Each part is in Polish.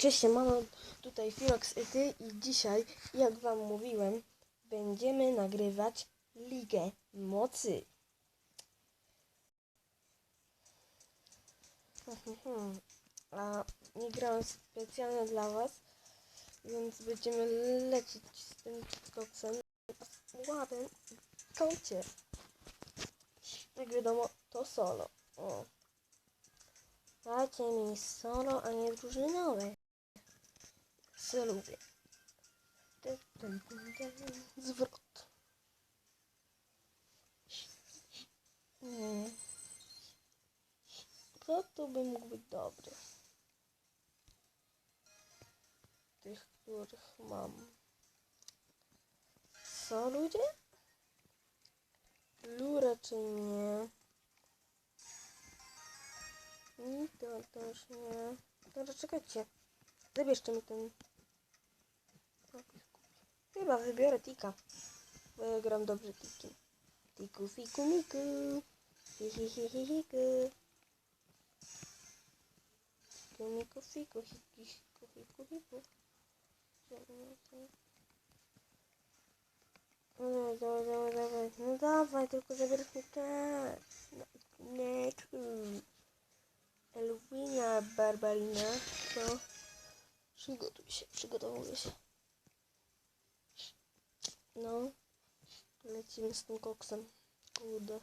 Cześć, mamy tutaj Filox i ty i dzisiaj, jak wam mówiłem, będziemy nagrywać Ligę Mocy. A nie grałem specjalnie dla was, więc będziemy lecieć z tym koksem w kącie. Jak wiadomo, to solo. O. Dajcie mi solo, a nie drużynowe. Co lubię. Zwrot. Hmm. Kto tu by mógł być dobry? Tych, których mam. Co ludzie? Lu raczej nie. I to też nie. Dobra, czekajcie. Zabierzcie mi ten. Chyba wybiorę tika. Bo ja gram dobrze tiki. Tiku fiku miku. Hi hi hi hi hiku. Tiku miku fiku hiku hiku hiku. No dawaj, dawaj, dawaj. No dawaj, tylko zabierz mi czas. No, nie. Elwina Barbarina, to przygotuj się, przygotowuję się. No. Lecimy z tym koksem. Kurde.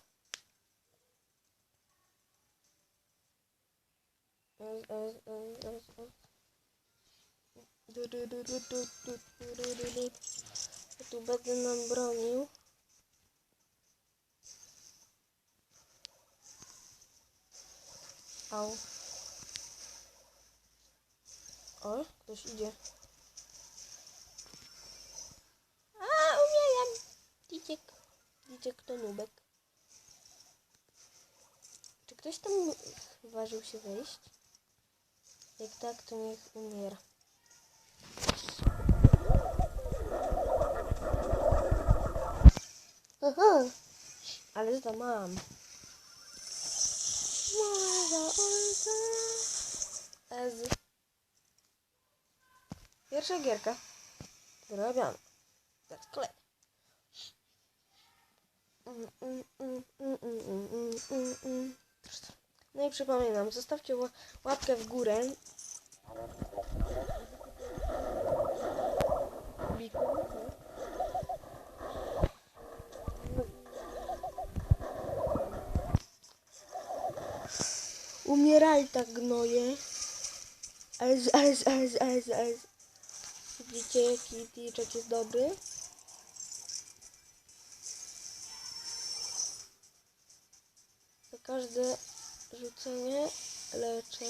Tu będę nam bronił. Au. O, ktoś idzie. Diciek to nubek. Czy ktoś tam ważył się wejść? Jak tak, to niech umiera. Aha, ale to mam. Moja ojca. Pierwsza gierka. Zrobiona. That's klep. No i przypominam, zostawcie ła- łapkę w górę. Umieraj tak gnoje. Ez, ez, ez, ez, ez. Widzicie jaki ticzek jest dobry? Każde rzucenie leczę.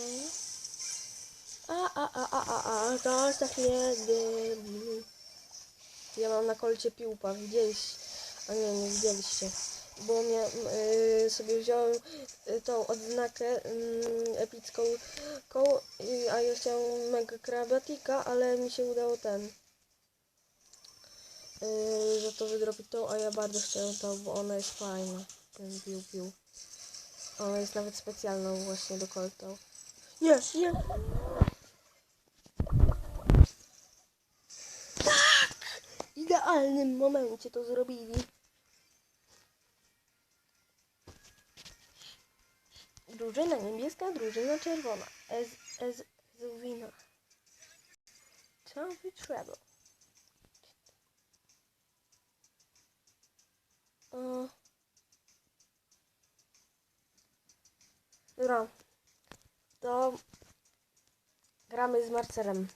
A, a, a, a, a, a, zostaw mnie, debil. Ja mam na kolcie piłpa, widzieliście? A nie, nie widzieliście. Bo ja y, sobie wziąłem y, tą odznakę y, epicką, koło, y, a ja chciałem mega krabatika, ale mi się udało ten. Y, że to wydrobić tą, a ja bardzo chciałem to, bo ona jest fajna. Ten pił pił. Ona jest nawet specjalną właśnie do koltą. Nie, nie. Tak! W idealnym momencie to zrobili. Drużyna niebieska, drużyna czerwona. Ez, ez, Zuwina. Co by trzeba? Dobra. To gramy z Marcelem.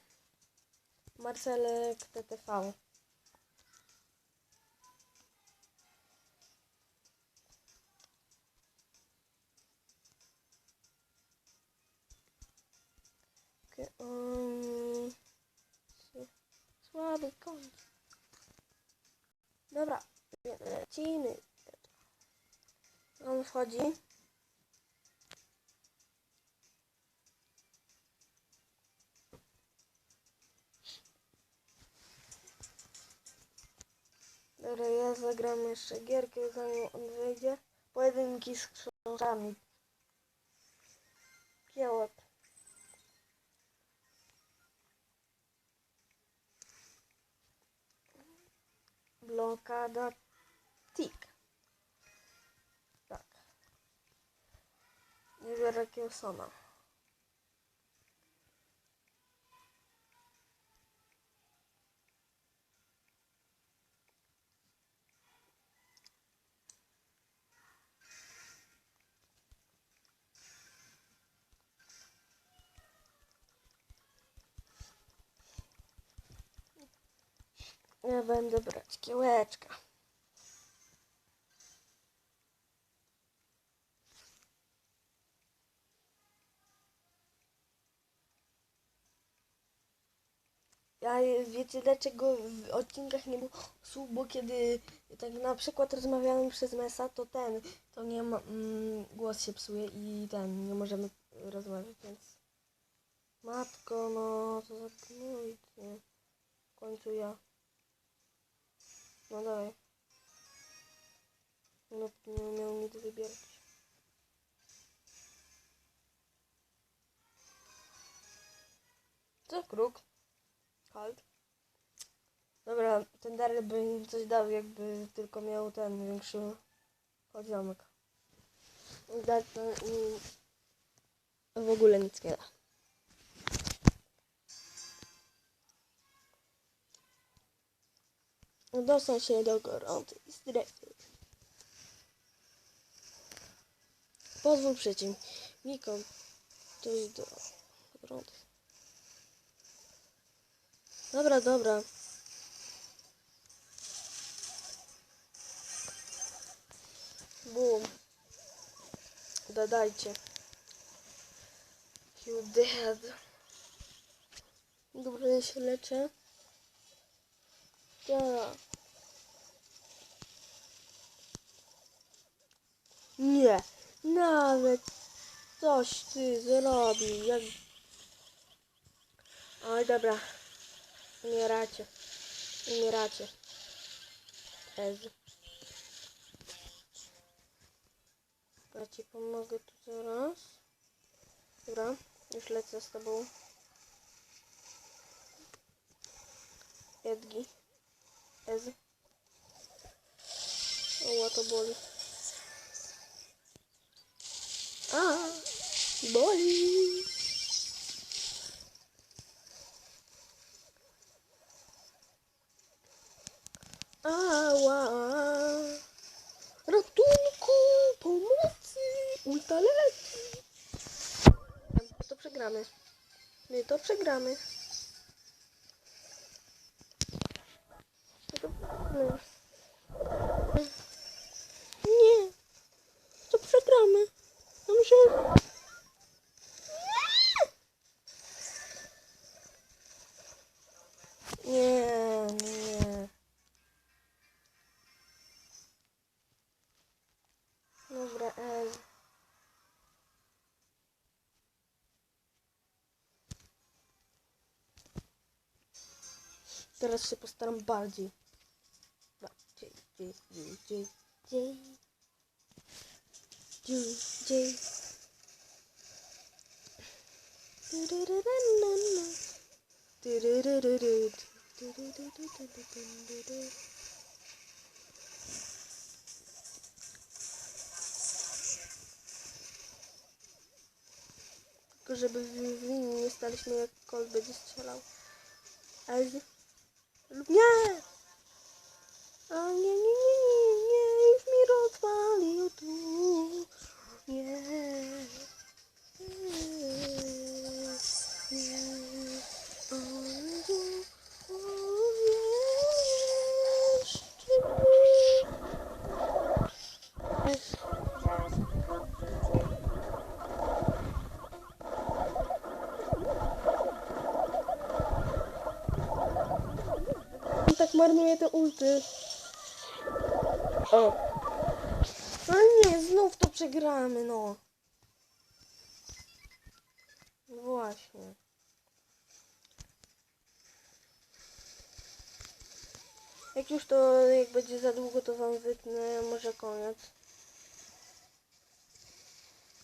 Marcelek TTV. Okej, um, s- Słaby koń. Dobra, lecimy. On wchodzi. Dobra, ja zagram jeszcze gierkę, zanim on wyjdzie. Pojedynki z książkami. Piełot. Blokada tik. Tak. Nie biorę Kielsona. Ja będę brać kiełeczka. Ja wiecie dlaczego w odcinkach nie było słów, bo kiedy tak na przykład rozmawiamy przez mesa, to ten, to nie ma, mm, głos się psuje i ten, nie możemy rozmawiać, więc... Matko, no, to no zaknujcie. W końcu ja. No dawaj. No nie umiał nic wybierać. Co? Kruk? Halt? Dobra, ten Daryl by im coś dał, jakby tylko miał ten większy poziomek. Da, to, w ogóle nic nie da. dostać się do gorącej strefy. Pozwól przeciwnikom dojść do gorącej. Dobra, dobra. Bum. Dodajcie. You dead. Dobrze, ja się leczę. Tak. Nie, nawet coś ty zrobił. Jak... Oj, dobra. Umieracie. Umieracie. Jezu. Ja ci pomogę tu zaraz. Dobra, już lecę z tobą. Jedgi. Ez. O, to boli. Boli. Ała. Ratunku, pomocy, ulta leci. To przegramy. My to przegramy. Nie. To przegramy. Ja myślę, Teraz się postaram bardziej. Bardziej, dziej, dziej, dziej, dziej. Dziej, dziej. Tylko żeby w linii nie staliśmy jakkolwiek będzie strzelał. Ale z- lub Nie! O nie, nie, nie, nie, nie, już mi rozwalił tu. Nie. Nie. Nie. O, nie. O, jeszcze nie. On marnuje te ulty. O. No nie, znów to przegramy, no. No Właśnie. Jak już to, jak będzie za długo, to wam wytnę, może koniec.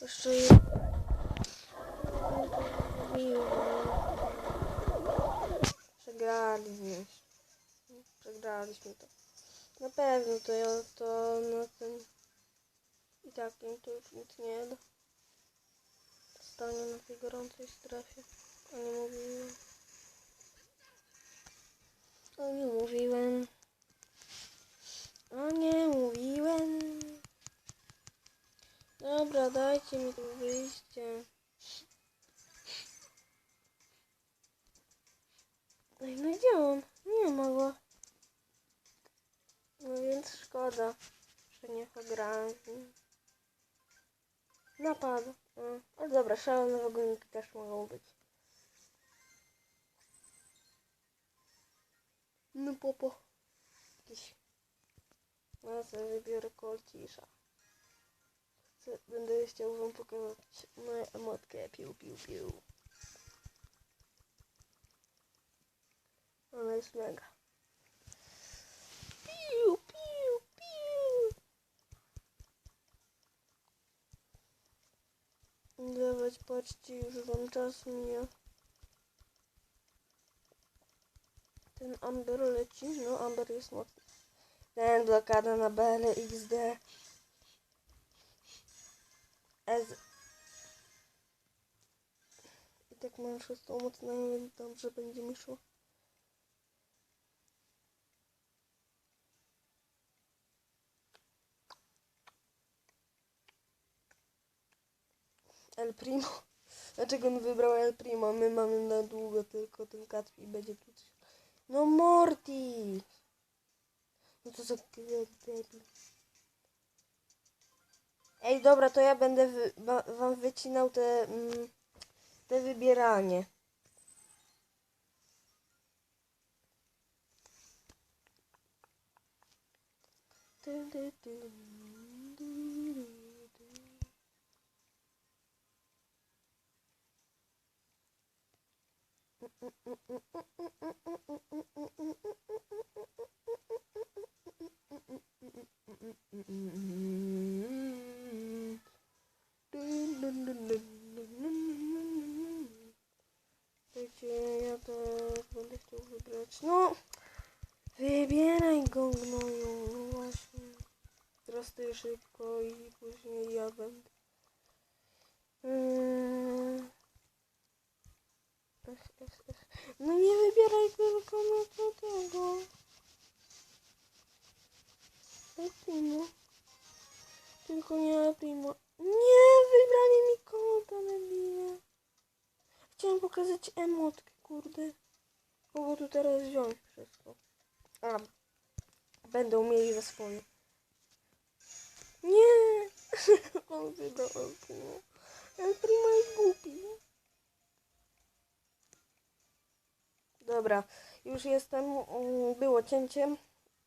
Jeszcze. Przegraliśmy. Przegraliśmy to. pewno to ja to na tym i tak im już nic nie da. Stanie na tej gorącej strefie. A nie mówiłem. A nie mówiłem. A nie mówiłem. Dobra, dajcie mi to wyjście. No gdzie on? Nie ma go. No więc szkoda, że nie pograłem z nim. Napadł. Mm. Dobra, szalone wagoniki też mogą być. No popo. Jakiś. No sobie wybiorę kolcisza. Będę chciał wam pokazać moją emotkę piu piu piu. Ona jest mega. Piu, piu, piu. Patrzcie, już wam czas mija. Ten Amber leci, no Amber jest mocny. Ten blokada na BL XD. Ez. I tak mam szóstą moc, nie wiem, dobrze będzie mi szło. El Primo. Dlaczego on wybrał El Primo? My mamy na długo tylko ten katw i będzie tu coś. No Morty! No to za debil. Ej, dobra, to ja będę wy, wa, wam wycinał te, mm, te wybieranie. Dun, dun, dun, dun, dun. Wiecie, ja też będę chciał wybrać. No, wybieraj go, gnoju. No właśnie. Teraz ty szybko pokazać emotkę, kurde. Kogo tu teraz wziąć to? A, będą mieli za swoje. Nie! On wybrał El Primo. El Primo jest głupi. Dobra, już jestem. mm, Było cięcie,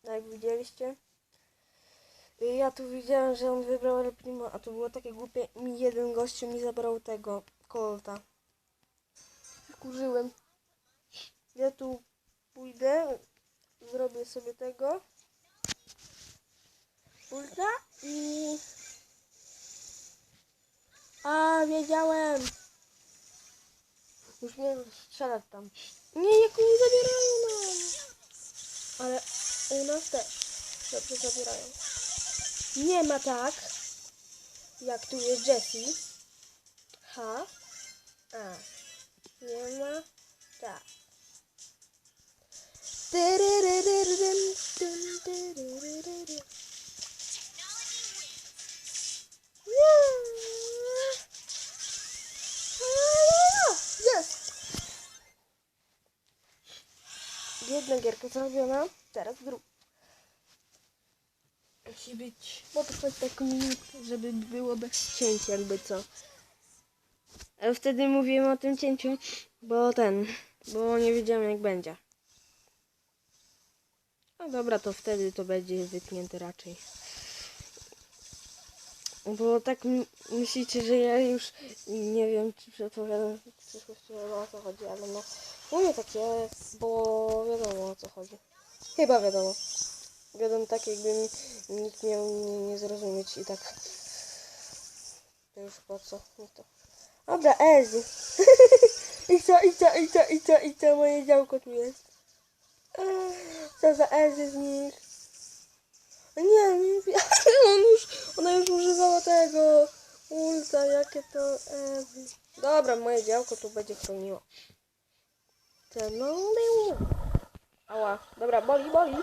jak widzieliście. Ja tu widziałem, że on wybrał El Primo, a to było takie głupie. Mi jeden gościu mi zabrał tego Colta. Kurzyłem. Ja tu pójdę, zrobię sobie tego. Ulta i... A, wiedziałem! Już mnie strzelać tam. Nie, jak oni zabierają nam! Ale u nas też. Dobrze zabierają. Nie ma tak, jak tu jest Jessie. Ha. A. Nie ma tak. Jest! Jedna gierka zrobiona, teraz druga. Musi być, choć tak minut, żeby było bez cięcia, jakby co. Wtedy mówiłem o tym cięciu, bo ten, bo nie wiedziałem jak będzie. No dobra, to wtedy to będzie wytnięte raczej. Bo tak myślicie, że ja już nie wiem, czy przepowiadam w przyszłości o co chodzi, ale no u mnie tak jest, bo wiadomo o co chodzi. Chyba wiadomo. Gadam tak, jakby mi nikt miał nie, nie zrozumieć i tak. To już po co? No to. Dobra, Ezy. I co, i co, i co, i co, i co, moje działko tu jest. Co za Ezy z nich. Nie, nie wiem. On już, ona już używała tego ulta, jakie to Ewy. Dobra, moje działko tu będzie chroniło. Ten no, Ała, dobra, boli, boli.